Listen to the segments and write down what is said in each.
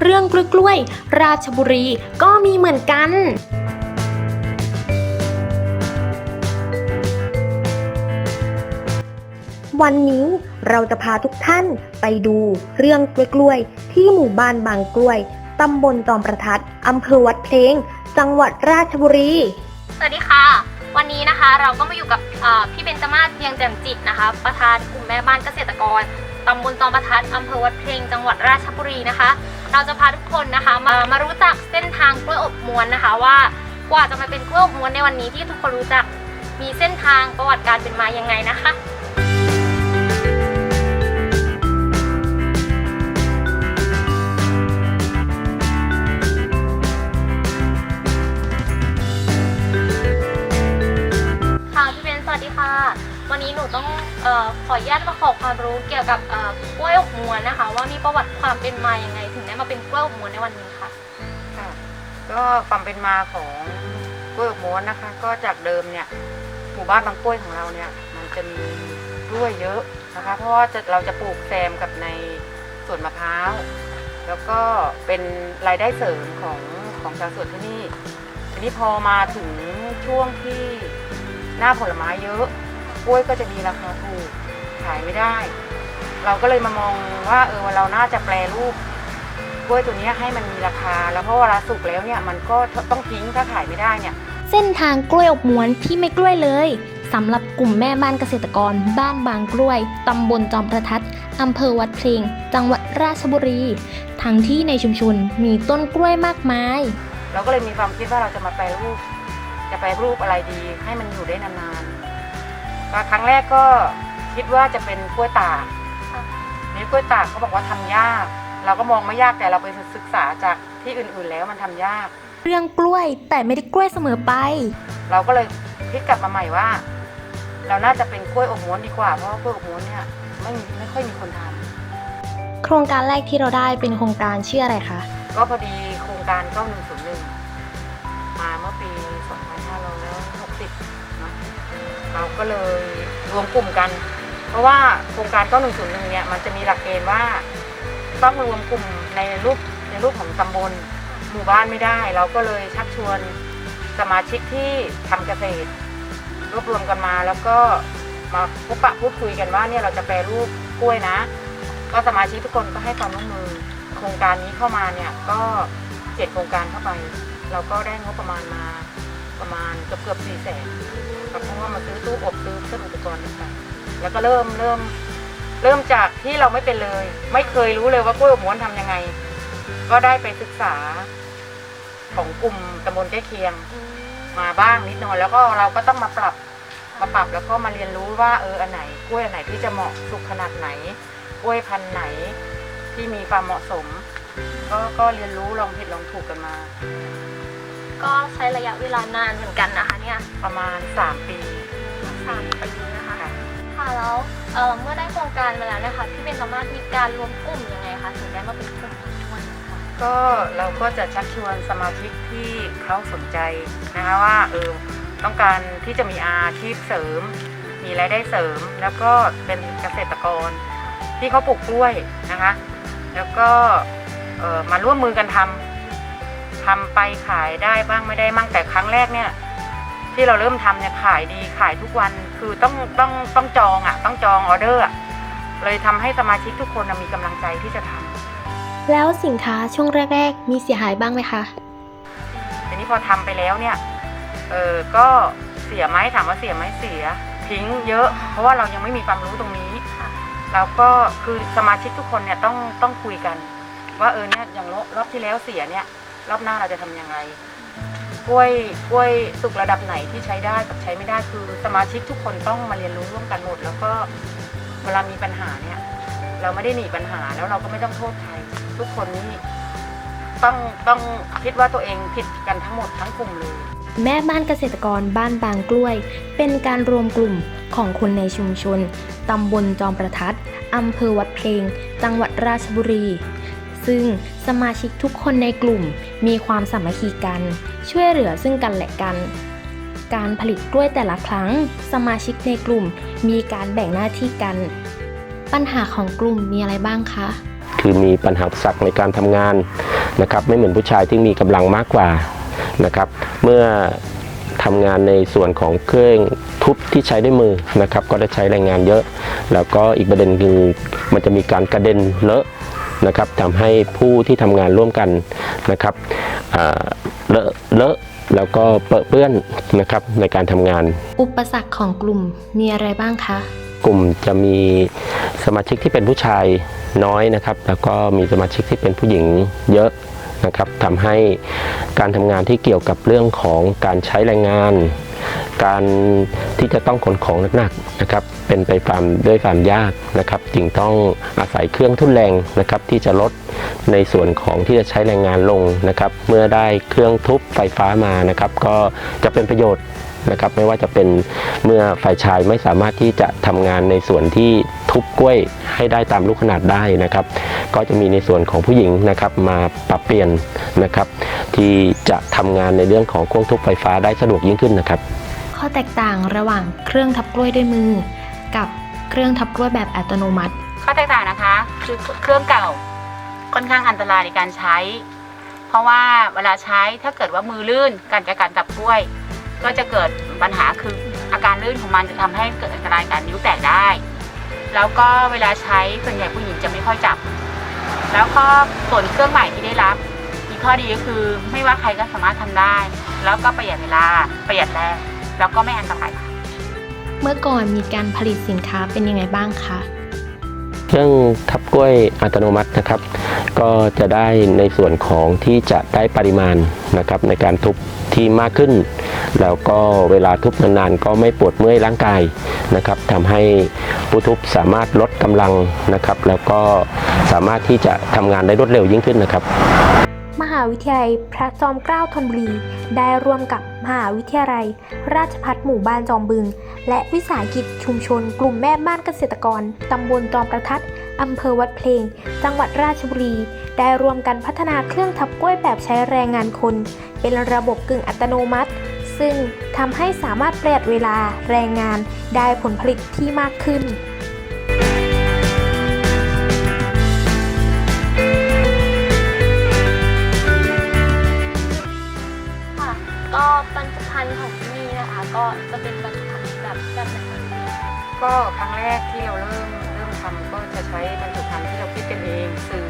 เรื่องกล้วยๆ ราชบุรีก็มีเหมือนกันวันนี้เราจะพาทุกท่านไปดูเรื่องกล้วยๆที่หมู่บ้านบางกล้วย ตำบลจอมประทัด อำเภอวัดเพลง จังหวัดราชบุรี สวัสดีค่ะ วันนี้นะคะเราก็มาอยู่กับพี่เบญจมาศเพียงแจ่มจิตนะคะ ประธานกลุ่มแม่บ้านเกษตรกร ตำบลตองประทัดอำเภอวัดเพลงจังหวัดราชบุรีนะคะ เราจะพาทุกคนนะคะมามารู้จักเส้นทางกล้วยอบม้วนนะคะ ว่ากว่าจะมาเป็นกล้วยอบม้วนในวันนี้ที่ทุกคนรู้จักมีเส้นทางประวัติการเป็นมายังไงนะคะ วันนี้หนูต้องเออขออนุญาตมาขอความรู้เกี่ยวกับเอ่อกล้วยอบม้วนนะคะ ว่ามีประวัติความเป็นมาอยังไง ถึงได้มาเป็นกล้วยอบม้วนในวันนี้ค่ะ ค่ะก็ความเป็นมาของกล้วยอบม้วนนะคะ ก็จากเดิมเนี่ยหมู่บ้านบางกล้วยของเราเนี่ย มันจะมีกล้วยเยอะนะคะ เพราะว่าจะเราจะปลูกแซมกับในสวนมะพร้าวแล้วก็เป็นรายได้เสริมของของชาวสวนที่นี่ทีนี้พอมาถึงช่วงที่หน้าผลไม้เยอะ กล้วยก็จะมีราคาถูกขายไม่ได้ เราก็เลยมามองว่าเออเราน่าจะแปลรูปกล้วยตัวเนี้ยให้มันมีราคา แล้วเพราะเวลาสุกแล้วเนี่ยมันก็ต้องทิ้งถ้าขายไม่ได้เนี่ย เส้นทางกล้วยอบม้วนที่ไม่กล้วยเลยสำหรับกลุ่มแม่บ้านเกษตรกร บ้านบางกล้วยตำบลจอมประทัดอำเภอวัดเพลง จังหวัดราชบุรี ทั้งที่ในชุมชนมีต้นกล้วยมากมาย เราก็เลยมีความคิดว่าเราจะมาแปลรูป จะแปลรูปอะไรดีให้มันอยู่ได้นานๆ ก็ครั้งแรกก็คิดว่าจะเป็นกล้วยตากค่ะนี่กล้วยตากเขาบอกว่าทำยาก เราก็มองไม่ยากแต่เราไปศึกษาจากที่อื่นๆแล้วมันทำยาก เรื่องกล้วยแต่ไม่ได้กล้วยเสมอไป เราก็เลยคิดกลับมาใหม่ว่า เราน่าจะเป็นกล้วยอบม้วนดีกว่าเพราะว่ากล้วยอบม้วนเนี่ยไม่มีไม่ค่อยมีคนทำโครงการแรกที่เราได้เป็นโครงการชื่ออะไรคะก็พอดีโครงการ9101 ก็เลยรวมกลุ่มกัน เพราะว่าโครงการ9101เนี่ยมันจะมีหลักเกณฑ์ว่า ต้องรวมกลุ่มในรูปในรูปของตำบลหมู่บ้านไม่ได้ เราก็เลยชักชวนสมาชิกที่ทำเกษตร รวบรวมกันมาแล้วก็มาพบปะพูดคุยกันว่าเนี่ยเราจะแปรรูปกล้วยนะ ก็สมาชิกทุกคนก็ให้ความร่วมมือ โครงการนี้เข้ามาเนี่ยก็เจ็ดโครงการเข้าไป เราก็ได้งบประมาณมา ประมาณเกือบเกือบสี่แสนเพราะว่ามาซื้อตู้อบซื้อเครื่องอุปกรณ์ต่างๆแล้วก็เริ่มเริ่มเริ่มจากที่เราไม่เป็นเลย ไม่เคยรู้เลยว่ากล้วยอบม้วนทำยังไง ก็ได้ไปศึกษาของกลุ่มตำบลใกล้เคียงมาบ้างนิดหน่อยแล้วก็เราก็ต้องมาปรับมาปรับแล้วก็มาเรียนรู้ว่าเอออันไหนกล้วยอันไหนที่จะเหมาะสุกขนาดไหน กล้วยพันธุ์ไหนที่มีความเหมาะสม ก็ก็เรียนรู้ลองผิดลองถูกกันมา ก็ใช้ระยะเวลานานเหมือนกันนะคะเนี่ยประมาณ 3 ปี สามปีนะคะค่ะ ค่ะแล้วเอ่อเมื่อได้โครงการมาแล้วเนะคะพี่เบนสามารถมีการรวมกลุ่มยังไงคะถึงได้มาเป็นกลุ่มทุกวันนี้ค่ะก็เราก็จะชักชวนสมาชิกที่เขาสนใจนะคะว่าเออต้องการที่จะมีอาชีพเสริม มีรายได้เสริม แล้วก็เป็นเกษตรกรที่เขาปลูกกล้วยนะคะ แล้วก็เอ่อมาร่วมมือกันทำ ทำไปขายได้บ้างไม่ได้บ้างแต่ครั้งแรกเนี่ย ที่เราเริ่มทำเนี่ยขายดีขายทุกวันคือต้องต้องต้องจองอะ่ะ ต้องจองออเดอร์อะเลยทำให้สมาชิกทุกคนน่ะมีกำลังใจที่จะทำแล้วสินค้าช่วงแรก ๆ มีเสียหายบ้างไหมคะทีนี้พอทำไปแล้วเนี่ยเออก็เสียไหมถามว่าเสียไหมเสีย ทิ้งเยอะ เพราะว่าเรายังไม่มีความรู้ตรงนี้เราก็คือสมาชิกทุกคนเนี่ยต้องต้องคุยกัน ว่าเออเนี่ยอย่างรอบรอบที่แล้วเสียเนี่ย รอบหน้าเราจะทำยังไงกล้วยกล้วยสุกระดับไหนที่ใช้ได้กับใช้ไม่ได้คือสมาชิกทุกคนต้องมาเรียนรู้ร่วมกันหมด แล้วก็เวลามีปัญหาเนี่ย เราไม่ได้หนีปัญหาแล้วเราก็ไม่ต้องโทษใครทุกคนนี่ต้องต้องคิดว่าตัวเองผิดกันทั้งหมดทั้งกลุ่มเลย แม่บ้านเกษตรกรบ้านบางกล้วย เป็นการรวมกลุ่มของคนในชุมชนตำบลจอมประทัดอำเภอวัดเพลง จังหวัดราชบุรี ซึ่งสมาชิกทุกคนในกลุ่มมีความสามัคคีกัน ช่วยเหลือซึ่งกันและกัน การผลิตกล้วยแต่ละครั้ง สมาชิกในกลุ่มมีการแบ่งหน้าที่กัน ปัญหาของกลุ่มมีอะไรบ้างคะ คือมีปัญหาสรรคในการทำงานนะครับไม่เหมือนผู้ชายที่มีกำลังมากกว่านะครับ เมื่อทำงานในส่วนของเครื่องทุบที่ใช้ด้วยมือนะครับ ก็ได้ใช้แรงงานเยอะ แล้วก็อีกประเด็นคือมันจะมีการกระเด็นเลอะ นะครับทำให้ผู้ที่ทำงานร่วมกันนะครับอ่าเลอะเลอะแล้วก็เปรอะเปื้อนนะครับในการทำงาน อุปสรรคของกลุ่มมีอะไรบ้างคะ กลุ่มจะมีสมาชิกที่เป็นผู้ชายน้อยนะครับ แล้วก็มีสมาชิกที่เป็นผู้หญิงเยอะนะครับทำให้การทำงานที่เกี่ยวกับเรื่องของการใช้แรงงาน การที่จะต้องขนของหนักๆนะครับ เป็นไปตามด้วยความยากนะครับ จึงต้องอาศัยเครื่องทุ่นแรงนะครับ ที่จะลดในส่วนของที่จะใช้แรงงานลงนะครับ เมื่อได้เครื่องทุบไฟฟ้ามานะครับ ก็จะเป็นประโยชน์นะครับไม่ว่าจะเป็นเมื่อฝ่ายชายไม่สามารถที่จะทำงานในส่วนที่ทุบกล้วยให้ได้ตามลูกขนาดได้นะครับ ก็จะมีในส่วนของผู้หญิงนะครับมาปรับเปลี่ยนนะครับ ที่จะทำงานในเรื่องของเครื่องทุบไฟฟ้าได้สะดวกยิ่งขึ้นนะครับ ข้อแตกต่างระหว่างเครื่องทับกล้วยด้วยมือ กับเครื่องทับกล้วยแบบอัตโนมัติ ข้อแตกต่างนะคะคือเครื่องเก่าค่อนข้างอันตรายในการใช้ เพราะว่าเวลาใช้ถ้าเกิดว่ามือลื่นการจากการตับกล้วย ก็จะเกิดปัญหาคืออาการลื่นของมันจะทำให้เกิดอันตรายการนิ้วแตกได้ แล้วก็เวลาใช้ส่วนใหญ่ผู้หญิงจะไม่ค่อยจับ แล้วก็ส่วนเครื่องใหม่ที่ได้รับมีข้อดีก็คือไม่ว่าใครก็สามารถทำได้ แล้วก็ประหยัดเวลาประหยัดแรงแล้วก็ไม่อันตรายค่ะ เมื่อก่อนมีการผลิตสินค้าเป็นยังไงบ้างคะเครื่องทับกล้วยอัตโนมัตินะครับ ก็จะได้ในส่วนของที่จะได้ปริมาณนะครับในการทุบที่มากขึ้น แล้วก็เวลาทุบนานๆก็ไม่ปวดเมื่อยร่างกายนะครับทำให้ผู้ทุบสามารถลดกำลังนะครับ แล้วก็สามารถที่จะทำงานได้รวดเร็วยิ่งขึ้นนะครับ วิทยาลัยพระจอมเกล้าธนบุรี ได้ร่วมกับมหาวิทยาลัย ราชภัฏหมู่บ้านจอมบึง และวิสาหกิจชุมชน กลุ่มแม่บ้านเกษตรกร ตำบลจอมประทัดอำเภอวัดเพลง จังหวัดราชบุรี ได้ร่วมกันพัฒนาเครื่องทับกล้วยแบบใช้แรงงานคน เป็นระบบกึ่งอัตโนมัติ ซึ่งทำให้สามารถประหยัดเวลาแรงงานได้ผลผลิตที่มากขึ้น ก็จะเป็นบรรจุภัณฑ์แบบแบบไหนบ้างคะก็ครั้งแรกที่เราเริ่มเริ่มทำก็จะใช้บรรจุภัณฑ์ที่เราคิดกันเองสื่อ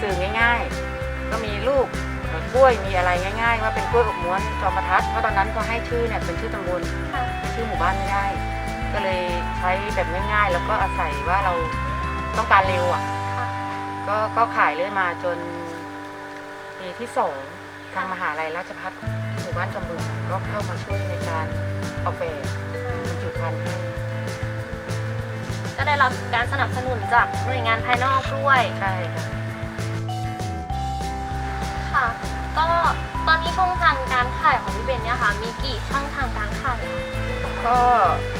สื่อง่าย ๆ ก็มีรูปกล้วยมีอะไรง่าย ๆ ว่าเป็นกล้วยอบม้วนจอมประทัดเพราะตอนนั้นก็ให้ชื่อเนี่ยเป็นชื่อตำบลชื่อหมู่บ้านไม่ได้ ก็เลยใช้แบบง่าย ๆ แล้วก็อาศัยว่าเราต้องการเร็วอะค่ะก็ก็ขายเรื่อยมาจนปีที่สองทางมหาลัยราชภัฏ หมู่บ้านจอมบึงก็เข้ามาช่วยในการออกแบบบรรจุภัณฑ์ให้ก็ได้รับการสนับสนุนจากหน่วยงานภายนอกด้วยใช่ค่ะค่ะก็ตอนนี้ช่องทางการขายของพี่เบนเนี่ยค่ะ มีกี่ช่องทางการขายคะก็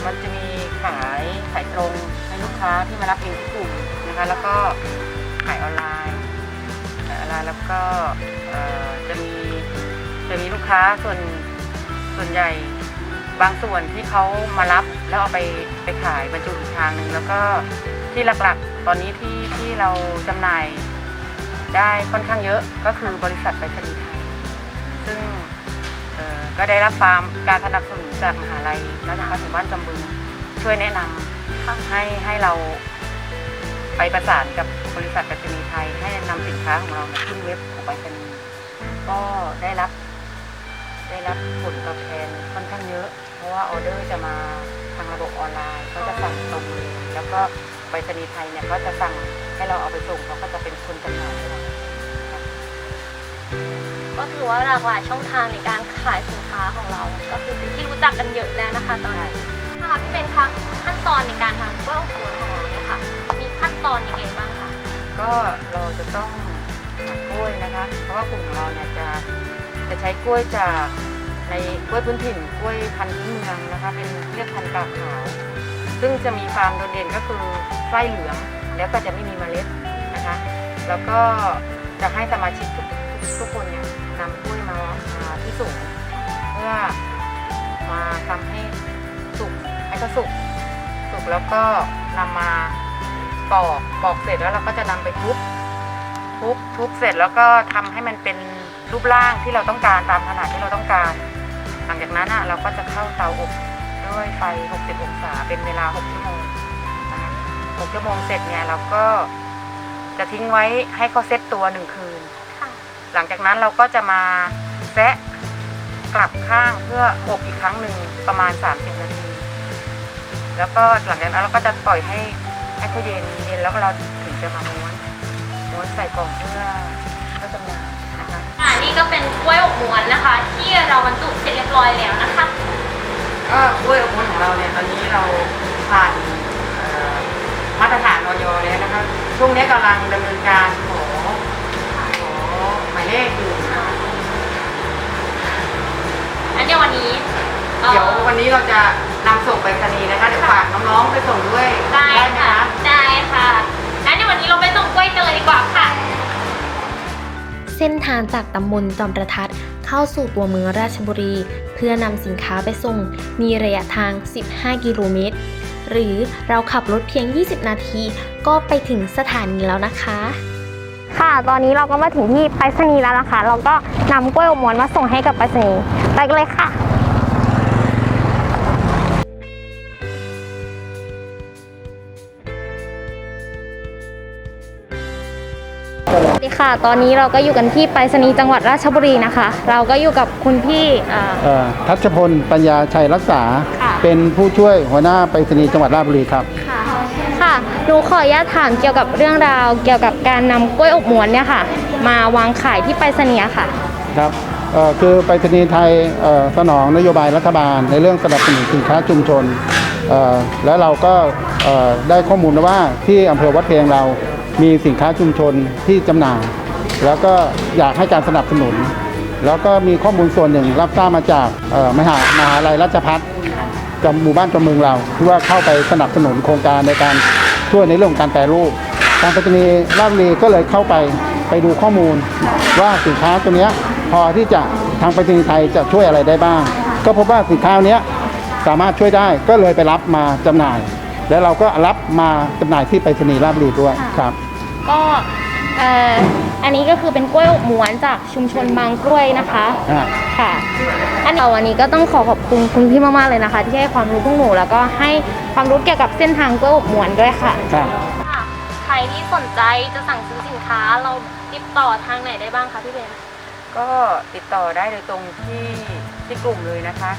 มันจะมีขายขายตรงให้ลูกค้าที่มารับเองที่กลุ่มนะคะ แล้วก็ขายออนไลน์ขายออนไลน์แล้วก็จะมี จะมีลูกค้าส่วนส่วนใหญ่บางส่วนที่เขามารับแล้วเอาไปไปขายบรรจุอีกทางหนึ่งแล้วก็ที่หลักๆ ตอนนี้ที่ที่เราจำหน่ายได้ค่อนข้างเยอะก็คือบริษัทไปรษณีย์ไทยซึ่งเออก็ได้รับความการสนับสนุนจากมหาลัยราชภัฏหมู่บ้านจำบึงช่วยแนะนำให้ให้เราไปประสานกับบริษัทไปรษณีย์ไทย ให้นำสินค้าของเราขึ้นเว็บของไปรษณีย์ก็ได้รับ ได้รับผลตอบแทนค่อนข้างเยอะ เพราะว่าออเดอร์จะมาทางระบบออนไลน์เขาจะสั่งตรงเลยแล้วก็ไปรษณีย์ไทยเนี่ยก็จะสั่งให้เราเอาไปส่งเขาก็จะเป็นคนจำหน่ายให้เราก็ถือว่าหลากหลายช่องทางในการขายสินค้าของเรา ก็คือเป็นที่รู้จักกันเยอะแล้วนะคะตอนนี้ค่ะพี่เบนคะขั้นตอนในการทำกล้วยอบอวนของเราเนี่ยค่ะ มีขั้นตอนยังไงบ้างคะก็เราจะต้องหากล้วยนะคะ เพราะว่ากลุ่มของเราเนี่ยจะ จะใช้กล้วยจากในกล้วยพื้นถิ่นกล้วยพันธุ์พื้นเมืองนะคะ เป็นเรียกพันธุ์กาขาว ซึ่งจะมีความโดดเด่นก็คือไส้เหลืองแล้วก็จะไม่มีเมล็ดนะคะ แล้วก็จะให้สมาชิกทุกทุกคนเนี่ยนำกล้วยมามาที่สูงเพื่อมาทำให้สุกให้เขาสุกสุกแล้วก็นำมาปอกปอกเสร็จแล้วเราก็จะนำไปทุบทุบทุบเสร็จแล้วก็ทำให้มันเป็น รูปร่างที่เราต้องการตามขนาดที่เราต้องการ หลังจากนั้นอะเราก็จะเข้าเตาอบด้วยไฟ 60 องศาเป็นเวลา 6 ชั่วโมงนะคะ6ชั่วโมงเสร็จเนี่ยเราก็จะทิ้งไว้ให้เขาเซ็ตตัวหนึ่งคืนค่ะหลังจากนั้นเราก็จะมาแซะกลับข้างเพื่ออบอีกครั้งหนึ่งประมาณ 30 นาที แล้วก็หลังจากนั้นเราก็จะปล่อยให้ให้เขาเย็นเย็นแล้วก็เราถึงจะมาม้วนม้วนใส่กล่องเพื่อ นี่ก็เป็นกล้วยอบม้วนนะคะ ที่เราบรรจุเสร็จเรียบร้อยแล้วนะคะ ก็กล้วยอบม้วนของเราเนี่ยตอนนี้เราผ่านเอ่อมาตรฐานออยแล้วนะคะช่วงนี้กำลังดำเนินการขอขอหมายเลขอยู่อันเดียววันนี้อ่อ เดี๋ยววันนี้เราจะนำส่งไปรษณีย์นะคะเดี๋ยวฝากน้องๆไปส่งด้วยได้ไหม ค่ะ ได้ค่ะงั้นเดี๋ยววันนี้เราไปส่งกล้วยกันเลยดีกว่าค่ะ เส้นทางจากตำบลจอมประทัดเข้าสู่ตัวเมืองราชบุรี เพื่อนำสินค้าไปส่งมีระยะทาง 15 กิโลเมตร หรือเราขับรถเพียง 20 นาที ก็ไปถึงสถานีแล้วนะคะ ค่ะ ตอนนี้เราก็มาถึงที่ไปรษณีย์แล้วนะคะ เราก็นำกล้วยอบม้วนมาส่งให้กับไปรษณีย์ไปกันเลยค่ะ ดีค่ะ ตอนนี้เราก็อยู่กันที่ไปรษณีย์จังหวัดราชบุรีนะคะ เราก็อยู่กับคุณพี่อ่า เอ่อทัชพลปัญญาชัยรักษา ค่ะ เป็นผู้ช่วยหัวหน้าไปรษณีย์จังหวัดราชบุรีครับ ค่ะ ค่ะ หนูขออนุญาตถามเกี่ยวกับเรื่องราว เกี่ยวกับการนำกล้วยอบม้วนเนี่ยค่ะ มาวางขายที่ไปรษณีย์ค่ะ ครับเอ่อคือไปรษณีย์ไทยเอ่อสนองนโยบายรัฐบาล ในเรื่องสนับสนุนสินค้าชุมชนเอ่อแล้วเราก็เอ่อได้ข้อมูลมาว่าที่อำเภอวัดเพลงเรา มีสินค้าชุมชนที่จำหน่าย แล้วก็อยากให้การสนับสนุน แล้วก็มีข้อมูลส่วนหนึ่งรับทราบมาจากเอ่อมหามหาลัยราชพัฒจำหมู่บ้านจำเมืองเราที่ว่าเข้าไปสนับสนุนโครงการในการช่วยในเรื่องของการแปรรูปทางไปรษณีย์ราชบุรีก็เลยเข้าไปไปดูข้อมูล ว่าสินค้าตัวเนี้ยพอที่จะทางไปรษณีย์ไทยจะช่วยอะไรได้บ้าง ก็พบว่าสินค้าเนี้ยสามารถช่วยได้ก็เลยไปรับมาจำหน่าย แล้วเราก็รับมาจำหน่ายที่ไปรษณีย์ราชบุรีด้วยครับ ก็เอ่ออันนี้ก็คือเป็นกล้วยอบม้วนจากชุมชนบางกล้วยนะคะ อ่า ค่ะ อันเดียววันนี้ก็ต้องขอขอบคุณคุณพี่มากๆเลยนะคะ ที่ให้ความรู้พวกหนูแล้วก็ให้ความรู้เกี่ยวกับเส้นทางกล้วยอบม้วนด้วยค่ะครับ ค่ะ ใครที่สนใจจะสั่งซื้อสินค้าเราติดต่อทางไหนได้บ้างคะพี่เบน ก็ติดต่อได้โดยตรงที่ที่กลุ่มเลยนะคะ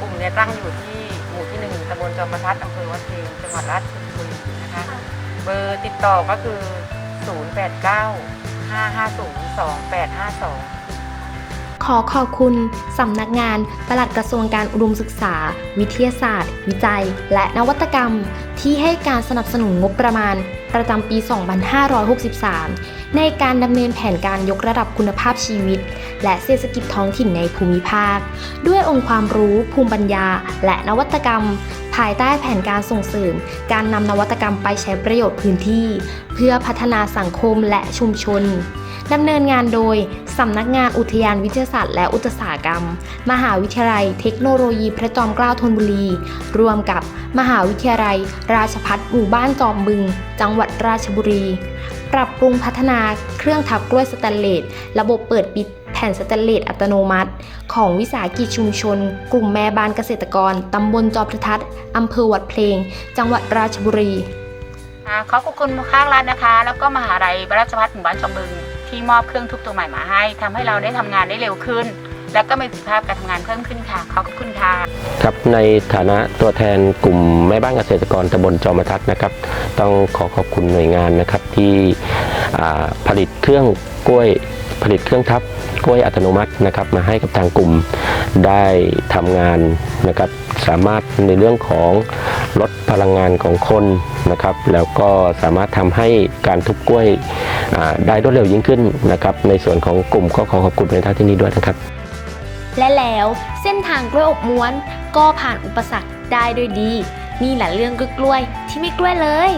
กลุ่มเนี่ยตั้งอยู่ที่ ลจอมประทัดอำเภอวัดเพลงจังหวัดราชบุรีนะคะ เบอร์ติดต่อก็คือ 0895502852ขอขอบคุณสำนักงานปลัดกระทรวงการอุดมศึกษา วิทยาศาสตร์ วิจัย และนวัตกรรม ที่ให้การสนับสนุนงบประมาณ ประจำปี 2563 ในการดำเนินแผนการยกระดับคุณภาพชีวิต และเศรษฐกิจท้องถิ่นในภูมิภาค ด้วยองค์ความรู้ ภูมิปัญญา และนวัตกรรม ภายใต้แผนการส่งเสริม การนำนวัตกรรมไปใช้ประโยชน์พื้นที่ เพื่อพัฒนาสังคมและชุมชนดำเนินงานโดย สำนักงานอุทยานวิทยาศาสตร์และอุตสาหกรรม มหาวิทยาลัยเทคโนโลยีพระจอมเกล้าธนบุรี ร่วมกับมหาวิทยาลัย ราชพัฒหมู่บ้านจอมบึง จังหวัดราชบุรี ปรับปรุงพัฒนาเครื่องทับกล้วยสแตนเลส ระบบเปิดปิดแผ่นสแตนเลสอัตโนมัติ ของวิสาหกิจชุมชน กลุ่มแม่บ้านเกษตรกร ตำบลจอมพระทัดอำเภอวัดเพลง จังหวัดราชบุรีอ่าขอขอบคุณภาครัฐนะคะ แล้วก็มหาลัยราชภัฏหมู่บ้านจอมบึงที่มอบเครื่องทุบตัวใหม่มาให้ทำให้เราได้ทำงานได้เร็วขึ้น แล้วก็มีประสิทธิภาพการทำงานเพิ่มขึ้นค่ะ ขอบคุณค่ะ ครับในฐานะตัวแทนกลุ่มแม่บ้านเกษตรกรตำบลจอมทัศน์นะครับ ต้องขอขอบคุณหน่วยงานนะครับที่ผลิตเครื่องกล้วยผลิตเครื่องทับกล้วยอัตโนมัตินะครับ มาให้กับทางกลุ่มได้ทำงานนะครับ สามารถในเรื่องของลดพลังงานของคนนะครับ แล้วก็สามารถทำให้การทุบกล้วยได้รวดเร็วยิ่งขึ้นนะครับ ในส่วนของกลุ่มก็ขอขอบคุณในท่านที่นี้ด้วยนะครับ และแล้วเส้นทางกล้วยอบม้วน ก็ผ่านอุปสรรคได้ด้วยดี นี่แหละเรื่องกล้วยที่ไม่กล้วยเลย